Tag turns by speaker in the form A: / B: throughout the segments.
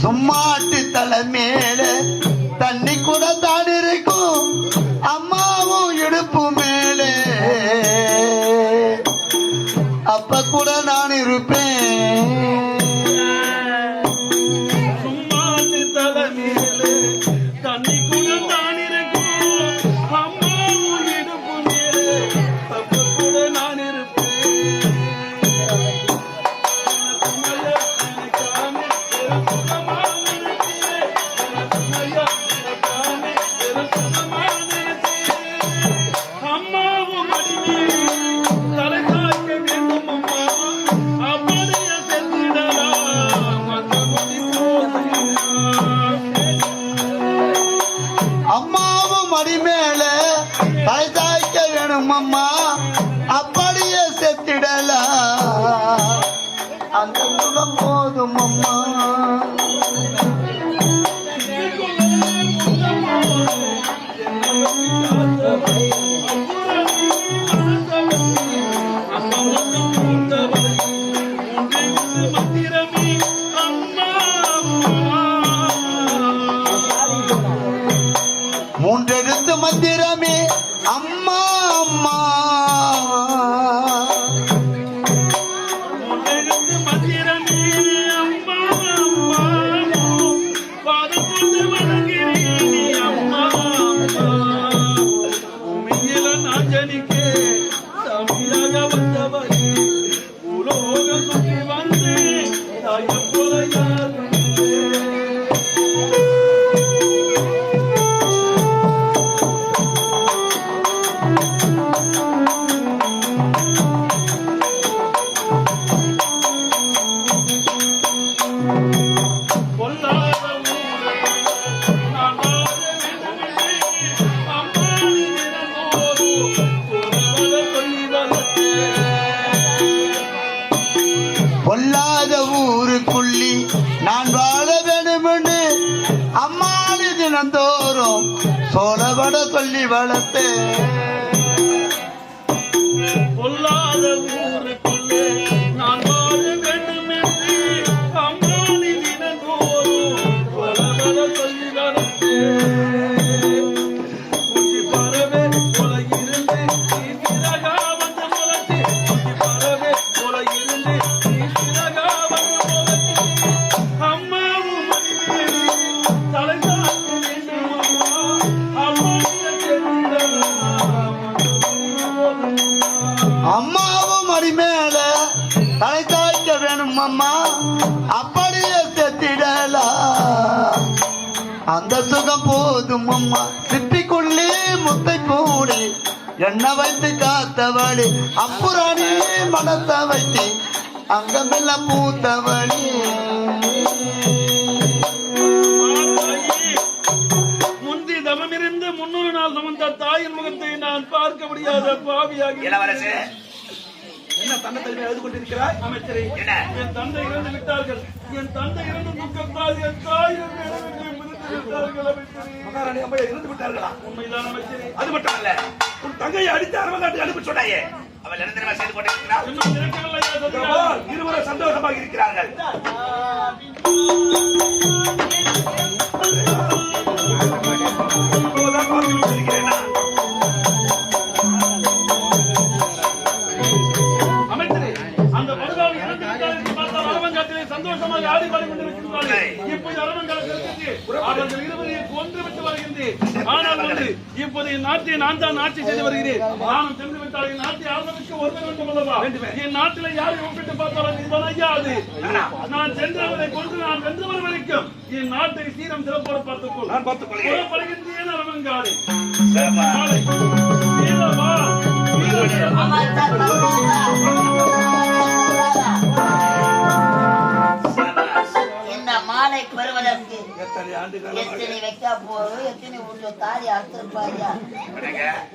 A: சும்மாட்டு தலை மேல தண்ணி கூட தான் இருக்கும். அம்மாவும் இடுப்பு மேலே. அப்ப கூட நான் இருப்பேன்.
B: அப்ப
A: जन के सामने राजा बंदा பட சொல்லி வளர்த்தேன்
B: பொல்லாத
A: ஊர் மடி மேல தலை தாய்க்க வேணும் அம்மா. அப்படியே செத்திடலாம் அந்த சுகம் போதும் அம்மா. சிப்பிக்குள்ளே முத்தை கூடி எண்ணெய் வைத்து காத்தவழி அப்புறாணி மனத்தை வைத்து அங்கமெல்லாம் பூத்தவழி
B: முன்னூறு நாள் சுமந்த தாயின் முகத்தை நான் பார்க்க முடியாத பாவியாகி
C: இளவரசு
B: என்ன தன்னை தலைமை எழுது கொண்டிருக்கிறாய்? அமைச்சரே? என் தந்தை இறந்து விட்டார்கள். என் தந்தை இறந்து துக்கத்தால் என் தாய்
C: மகாராணி அம்மையை இருந்து விட்டார்களா?
B: உண்மைதான் அமைச்சரே.
C: அது மட்டும் அல்ல உன் தங்கையை அடித்து அரவங்காட்டி அனுப்பி சொன்னாயே. அவள் நிரந்தரமா செய்து
B: சத்யா?
C: இருவரும் சந்தோஷமாக இருக்கிறார்கள்.
B: அவர்கள் இருவரையும் கொன்று விட்டு வருகின்றேன். ஆனால் வந்து இப்போது என் நாட்டை நான் தான் ஆட்சி செய்து வருகிறேன். நானும் சென்று விட்டால் என் நாட்டை ஆளுநருக்கு ஒருவர் வேண்டும் அல்லவா? என் நாட்டில் யாரை ஒப்பிட்டு பார்த்தாலும் இதுதான் ஐயா அது நான் சென்றவரை கொன்று நான் வென்று வரும் வரைக்கும் என் நாட்டை சீரம் சிறப்போடு பார்த்துக்கொள்.
C: நான் பார்த்துக் கொள்கிறேன்.
B: புறப்படுகின்றேன் அரவங்காடு
C: சிறப்பா.
B: மாலை.
C: எத்தனை ஆண்டு
D: எத்தனை வைக்கா போறோம் எத்தனை உள்ள தாலி அறுத்திருப்பாயா.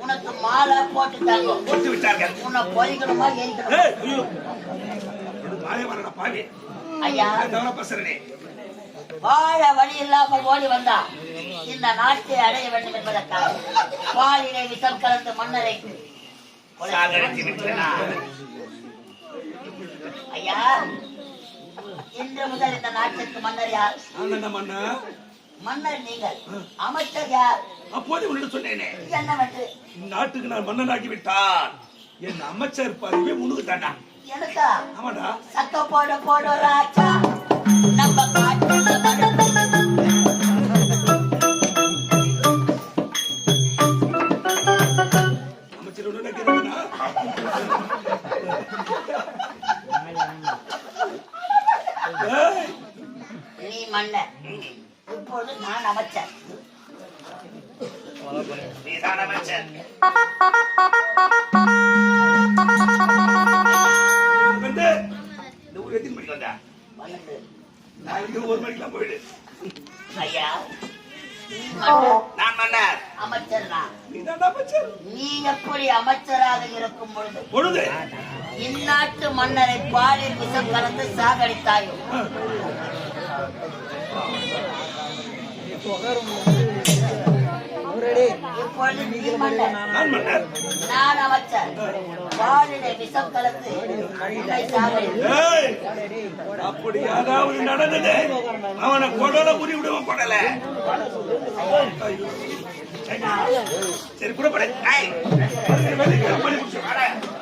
D: உனக்கு மாலை போட்டு தாங்க
C: கொடுத்து விட்டார்கள்
D: உன்னை பொறிக்கணுமா எரிக்கணுமா
C: பாவி.
D: ஐயா.
C: பேசுறேனே
D: வாழ வழி இல்லாமல் ஓடி வந்தா இந்த நாட்டை அடைய வேண்டும் என்பதற்காக பாலினை விஷம் கலந்து மன்னரை ஐயா இன்று முதல் இந்த நாட்டிற்கு மன்னர் யார்? மன்னர்? நீங்கள். அமைச்சர் யார்?
C: அப்போது உன்னிடம் சொன்னேனே.
D: என்னவென்று?
C: நாட்டுக்கு நான் மன்னனாகி விட்டான் என் அமைச்சர் பதவியை முன்னுக்கு தாண்டா
D: எனக்கா
C: ஆமாடா.
D: சக்க போட போட ராஜா. நம்ம மழை நீ மன்னர் இப்பொழுது நான் அமைச்சர்
C: நீதான் அமைச்சர் வந்து இந்த ஊர் எத்தனை மணிக்கு வந்தா?
D: பன்னெண்டு
C: நாளைக்கு ஒரு மணிக்கெல்லாம் போயிடு.
D: ஐயா
C: நான் மன்னர்
D: அமைச்சர் நான்
C: அமைச்சர்
D: நீ எப்படி அமைச்சராக இருக்கும் பொழுது?
C: பொழுது.
D: இந்நாட்டு மன்னரை பாலில் விஷம் கலந்து சாகடித்தாயோ? இப்பொழுது
C: நான்
D: அமைச்சர். விஷம் கலந்து
C: அப்படி நடந்தது? அவனை கொடல புரி விடுவான் கொடல. சரி கூட